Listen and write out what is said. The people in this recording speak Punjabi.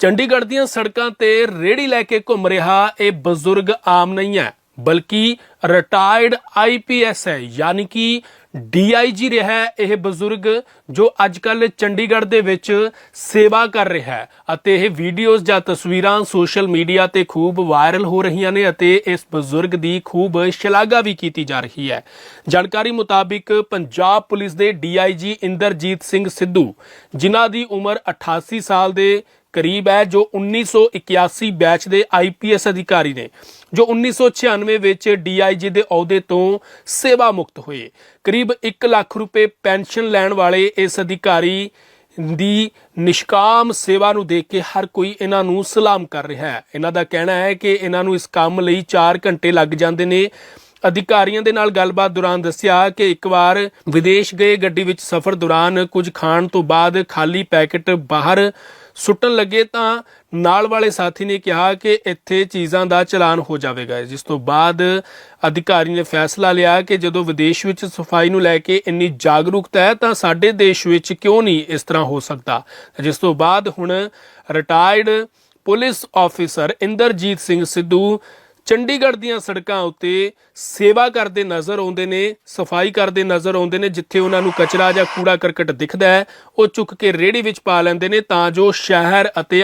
ਚੰਡੀਗੜ੍ਹ ਦੀਆਂ ਸੜਕਾਂ ਤੇ ਰੇੜੀ ਲੈ ਕੇ ਘੁੰਮ ਰਿਹਾ ਇਹ ਬਜ਼ੁਰਗ ਆਮ ਨਹੀਂ ਹੈ, ਬਲਕਿ ਰਿਟਾਇਰਡ ਆਈਪੀਐਸ ਹੈ, ਯਾਨੀ ਕਿ ਡੀਆਈਜੀ ਰਿਹਾ ਇਹ ਬਜ਼ੁਰਗ ਜੋ ਅੱਜ ਅੱਜਕੱਲ ਚੰਡੀਗੜ੍ਹ ਦੇ ਵਿੱਚ ਸੇਵਾ ਕਰ ਰਿਹਾ ਹੈ ਅਤੇ ਇਹ ਵੀਡੀਓਜ਼ ਜਾਂ ਤਸਵੀਰਾਂ ਸੋਸ਼ਲ ਮੀਡੀਆ ਤੇ ਖੂਬ ਵਾਇਰਲ ਹੋ ਰਹੀਆਂ ਨੇ ਅਤੇ ਇਸ ਬਜ਼ੁਰਗ ਦੀ ਖੂਬ ਸ਼ਲਾਘਾ ਵੀ ਕੀਤੀ ਜਾ ਰਹੀ ਹੈ। ਜਾਣਕਾਰੀ ਮੁਤਾਬਿਕ ਪੰਜਾਬ ਪੁਲਿਸ ਦੇ ਡੀਆਈਜੀ ਇੰਦਰਜੀਤ ਸਿੰਘ ਸਿੱਧੂ, ਜਿਨ੍ਹਾਂ ਦੀ ਉਮਰ 88 ਸਾਲ ਦੇ ਕਰੀਬ ਹੈ, ਜੋ 1981 ਬੈਚ ਦੇ ਆਈਪੀਐਸ ਅਧਿਕਾਰੀ ਨੇ, ਜੋ 1996 ਵਿੱਚ ਡੀਆਈਜੀ ਦੇ ਅਹੁਦੇ ਤੋਂ ਸੇਵਾ ਮੁਕਤ ਹੋਏ। ਕਰੀਬ 1 ਲੱਖ ਰੁਪਏ ਪੈਨਸ਼ਨ ਲੈਣ ਵਾਲੇ ਇਸ ਅਧਿਕਾਰੀ ਦੀ ਨਿਸ਼ਕਾਮ ਸੇਵਾ ਨੂੰ ਦੇਖ ਕੇ ਹਰ ਕੋਈ ਇਹਨਾਂ ਨੂੰ ਸਲਾਮ ਕਰ ਰਿਹਾ ਹੈ। ਇਹਨਾਂ ਦਾ ਕਹਿਣਾ ਹੈ ਕਿ ਇਹਨਾਂ ਨੂੰ ਇਸ ਕੰਮ ਲਈ 4 ਘੰਟੇ ਲੱਗ ਜਾਂਦੇ ਨੇ। ਅਧਿਕਾਰੀਆਂ ਦੇ ਨਾਲ ਗੱਲਬਾਤ ਦੌਰਾਨ ਦੱਸਿਆ ਕਿ ਇੱਕ ਵਾਰ ਵਿਦੇਸ਼ ਗਏ ਗੱਡੀ ਵਿੱਚ ਸਫ਼ਰ ਦੌਰਾਨ ਕੁਝ ਖਾਣ ਤੋਂ ਬਾਅਦ ਖਾਲੀ ਪੈਕੇਟ ਬਾਹਰ ਸੁੱਟਣ ਲੱਗੇ ਤਾਂ ਨਾਲ ਵਾਲੇ ਸਾਥੀ ਨੇ ਕਿਹਾ ਕਿ ਇੱਥੇ ਚੀਜ਼ਾਂ ਦਾ ਚਲਾਨ ਹੋ ਜਾਵੇਗਾ। ਜਿਸ ਤੋਂ ਬਾਅਦ ਅਧਿਕਾਰੀ ਨੇ ਫੈਸਲਾ ਲਿਆ ਕਿ ਜਦੋਂ ਵਿਦੇਸ਼ ਵਿੱਚ ਸਫ਼ਾਈ ਨੂੰ ਲੈ ਕੇ ਇੰਨੀ ਜਾਗਰੂਕਤਾ ਹੈ ਤਾਂ ਸਾਡੇ ਦੇਸ਼ ਵਿੱਚ ਕਿਉਂ ਨਹੀਂ ਇਸ ਤਰ੍ਹਾਂ ਹੋ ਸਕਦਾ? ਜਿਸ ਤੋਂ ਬਾਅਦ ਹੁਣ retired police officer Inderjit Singh Sidhu Chandigarh ਦੀਆਂ ਸੜਕਾਂ ਉੱਤੇ ਸੇਵਾ ਕਰਦੇ ਨਜ਼ਰ ਆਉਂਦੇ ਨੇ, ਸਫ਼ਾਈ ਕਰਦੇ ਨਜ਼ਰ ਆਉਂਦੇ ਨੇ, ਜਿੱਥੇ ਉਹਨਾਂ ਨੂੰ ਕਚਰਾ ਜਾਂ ਕੂੜਾ ਕਰਕਟ ਦਿਖਦਾ ਹੈ, ਉਹ ਚੁੱਕ ਕੇ ਰੇੜੀ ਵਿੱਚ ਪਾ ਲੈਂਦੇ ਨੇ ਤਾਂ ਜੋ ਸ਼ਹਿਰ ਅਤੇ